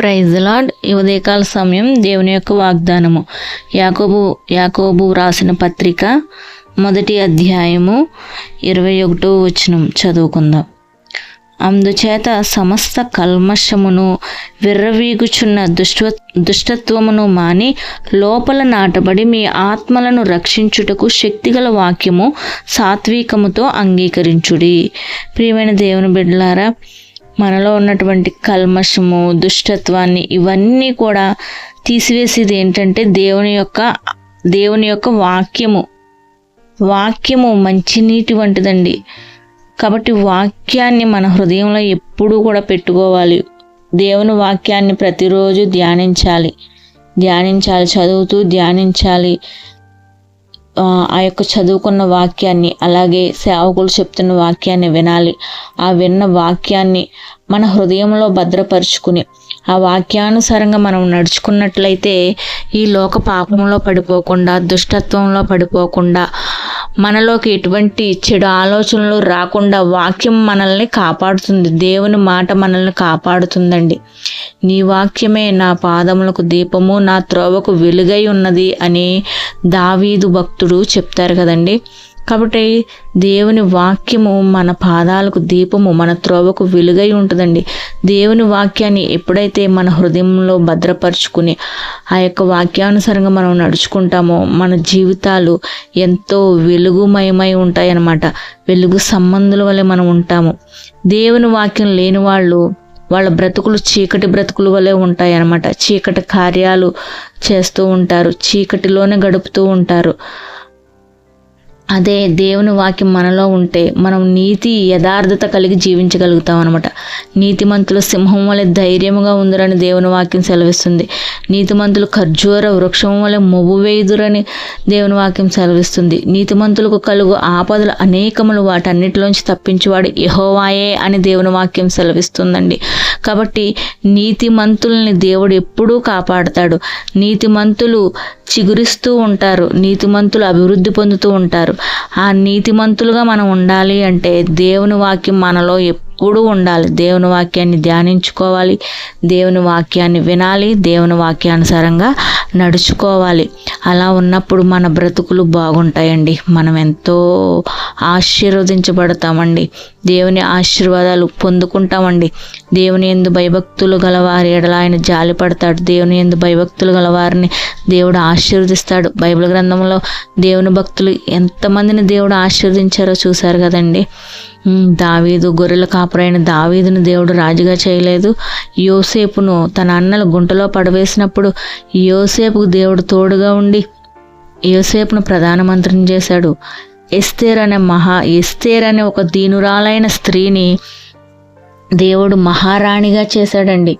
Praise lord ఉదయకాల సమయం దేవుని యొక్క వాగ్దానము. యాకోబు యాకోబు రాసిన పత్రిక మొదటి అధ్యాయము ఇరవై ఒకటో వచనం చదువుకుందాం. అందుచేత సమస్త కల్మషమును విర్రవీగుచున్న దుష్ట దుష్టత్వమును మాని లోపల నాటబడి మీ ఆత్మలను రక్షించుటకు శక్తిగల వాక్యము సాత్వికముతో అంగీకరించుడి. ప్రియమైన దేవుని బిడ్డలారా మనలో ఉన్నటువంటి కల్మషము దుష్టత్వాన్ని ఇవన్నీ కూడా తీసివేసేది ఏంటంటే దేవుని యొక్క దేవుని యొక్క వాక్యము. వాక్యము మంచినీటి వంటిదండి. కాబట్టి వాక్యాన్ని మన హృదయంలో ఎప్పుడూ కూడా పెట్టుకోవాలి. దేవుని వాక్యాన్ని ప్రతిరోజు ధ్యానించాలి. ధ్యానించాలి చదువుతూ ధ్యానించాలి. ఆ యొక్క చదువుకున్న వాక్యాన్ని అలాగే సేవకులు చెప్తున్న వాక్యాన్ని వినాలి. ఆ విన్న వాక్యాన్ని మన హృదయంలో భద్రపరుచుకుని ఆ వాక్యానుసారంగా మనం నడుచుకున్నట్లయితే ఈ లోక పాపంలో పడిపోకుండా దుష్టత్వంలో పడిపోకుండా మనలోకి ఎటువంటి చెడు ఆలోచనలు రాకుండా వాక్యం మనల్ని కాపాడుతుంది. దేవుని మాట మనల్ని కాపాడుతుందండి. నీ వాక్యమే నా పాదములకు దీపము నా త్రోవకు వెలుగై ఉన్నది అని దావీదు భక్తుడు చెప్తారు కదండి. కాబట్టి దేవుని వాక్యము మన పాదాలకు దీపము మన త్రోవకు వెలుగై ఉంటుందండి. దేవుని వాక్యాన్ని ఎప్పుడైతే మన హృదయంలో భద్రపరుచుకుని ఆ యొక్క వాక్యానుసారంగా మనం నడుచుకుంటామో మన జీవితాలు ఎంతో వెలుగుమయమై ఉంటాయన్నమాట. వెలుగు సంబంధుల వలె మనం ఉంటాము. దేవుని వాక్యం లేని వాళ్ళు వాళ్ళ బ్రతుకులు చీకటి బ్రతుకులు వలె ఉంటాయన్నమాట. చీకటి కార్యాలు చేస్తూ ఉంటారు. చీకటిలోనే గడుపుతూ ఉంటారు. అదే దేవుని వాక్యం మనలో ఉంటే మనం నీతి యథార్థత కలిగి జీవించగలుగుతాం అనమాట నీతిమంతులు సింహం వలె ధైర్యముగా ఉందరని దేవుని వాక్యం సెలవిస్తుంది. నీతిమంతులు ఖర్జూర వృక్షం వలె మొవ్వు వేయుదురని దేవుని వాక్యం సెలవిస్తుంది. నీతిమంతులకు కలుగు ఆపదలు అనేకములు వాటన్నిటిలోంచి తప్పించేవాడు యహోవాయే అని దేవుని వాక్యం సెలవిస్తుందండి. కాబట్టి నీతిమంతుల్ని దేవుడు ఎప్పుడూ కాపాడతాడు. నీతిమంతులు చిగురిస్తూ ఉంటారు. నీతిమంతులు అభివృద్ధి పొందుతూ ఉంటారు. ఆ నీతిమంతులుగా మనం ఉండాలి అంటే దేవుని వాక్యం మనలో ఎప్పుడు ఉండాలి? దేవుని వాక్యాన్ని ధ్యానించుకోవాలి. దేవుని వాక్యాన్ని వినాలి. దేవుని వాక్యానుసారంగా నడుచుకోవాలి. అలా ఉన్నప్పుడు మన బ్రతుకులు బాగుంటాయండి. మనం ఎంతో ఆశీర్వదించబడతామండి. దేవుని ఆశీర్వాదాలు పొందుకుంటామండి. దేవుని ఎందు భయభక్తులు గలవారి ఎడల ఆయన జాలి పడతాడు. దేవుని ఎందు భయభక్తులు గలవారిని దేవుడు ఆశీర్వదిస్తాడు. బైబిల్ గ్రంథంలో దేవుని భక్తులు ఎంతమందిని దేవుడు ఆశీర్వదించారో చూశారు కదండి. దావీదు గొర్రెల కాపురైన దావీదును దేవుడు రాజుగా చేయలేదు. యోసేపును తన అన్నలు గుంటలో పడవేసినప్పుడు యోసేపుకు దేవుడు తోడుగా ఉండి యోసేపును ప్రధానమంత్రిని చేశాడు. ఎస్తేర్ అనే మహా ఎస్తేర్ అనే ఒక దీనురాలైన స్త్రీని దేవుడు మహారాణిగా చేశాడండి.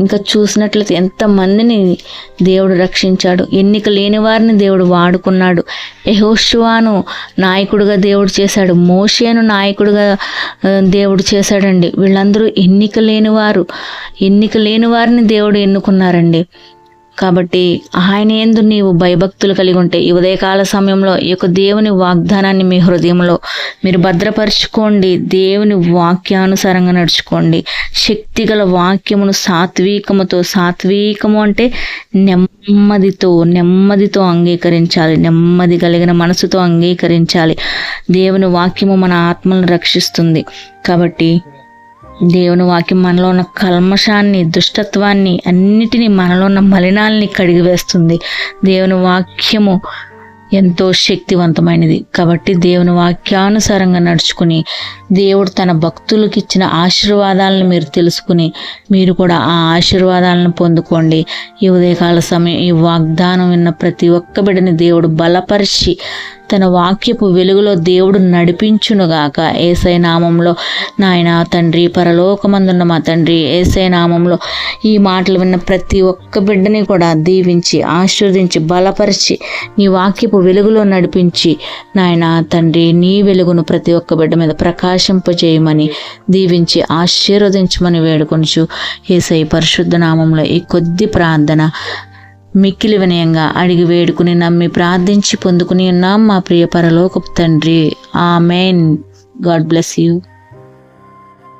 ఇంకా చూసినట్లయితే ఎంతమందిని దేవుడు రక్షించాడు. ఎన్నిక లేని వారిని దేవుడు వాడుకున్నాడు. యహోశువాను నాయకుడుగా దేవుడు చేశాడు. మోషేను నాయకుడుగా దేవుడు చేశాడండి. వీళ్ళందరూ ఎన్నిక లేని వారు. ఎన్నిక లేని వారిని దేవుడు ఎన్నుకున్నారండి. కాబట్టి ఆయన ఎందు నీవు భయభక్తులు కలిగి ఉంటే ఈ ఉదయకాల సమయంలో ఈ యొక్క దేవుని వాగ్దానాన్ని మీ హృదయంలో మీరు భద్రపరచుకోండి. దేవుని వాక్యానుసారంగా నడుచుకోండి. శక్తిగల వాక్యమును సాత్వికముతో సాత్వికము అంటే నెమ్మదితో నెమ్మదితో అంగీకరించాలి. నెమ్మది కలిగిన మనసుతో అంగీకరించాలి. దేవుని వాక్యము మన ఆత్మలను రక్షిస్తుంది. కాబట్టి దేవుని వాక్యం మనలో ఉన్న కల్మషాన్ని దుష్టత్వాన్ని అన్నిటినీ మనలో ఉన్న మలినాల్ని కడిగివేస్తుంది దేవుని వాక్యము ఎంతో శక్తివంతమైనది. కాబట్టి దేవుని వాక్యానుసారంగా నడుచుకుని దేవుడు తన భక్తులకు ఇచ్చిన ఆశీర్వాదాలను మీరు తెలుసుకుని మీరు కూడా ఆ ఆశీర్వాదాలను పొందుకోండి. ఈ ఉదయకాల సమయం ఈ వాగ్దానం విన్న ప్రతి ఒక్క బిడ్డని దేవుడు బలపరిచి తన వాక్యపు వెలుగులో దేవుడు నడిపించునుగాక. ఏసై నామంలో నాయన తండ్రి పరలోకమందున్న మా తండ్రి ఏసై నామంలో ఈ మాటలు విన్న ప్రతి ఒక్క బిడ్డని కూడా దీవించి ఆశీర్వదించి బలపరిచి నీ వాక్యపు వెలుగులో నడిపించి నాయన తండ్రి నీ వెలుగును ప్రతి ఒక్క బిడ్డ మీద ప్రకాశింపజేయమని దీవించి ఆశీర్వదించమని వేడుకొనుచు ఏసై పరిశుద్ధ నామంలో ఈ కొద్ది ప్రార్థన మిక్కిలి వినయంగా అడిగి వేడుకుని నమ్మి ప్రార్థించి పొందుకుని ఉన్నాం మా ప్రియ పరలోకపు తండ్రి. ఆ మెయిన్ గాడ్ బ్లెస్ యూ.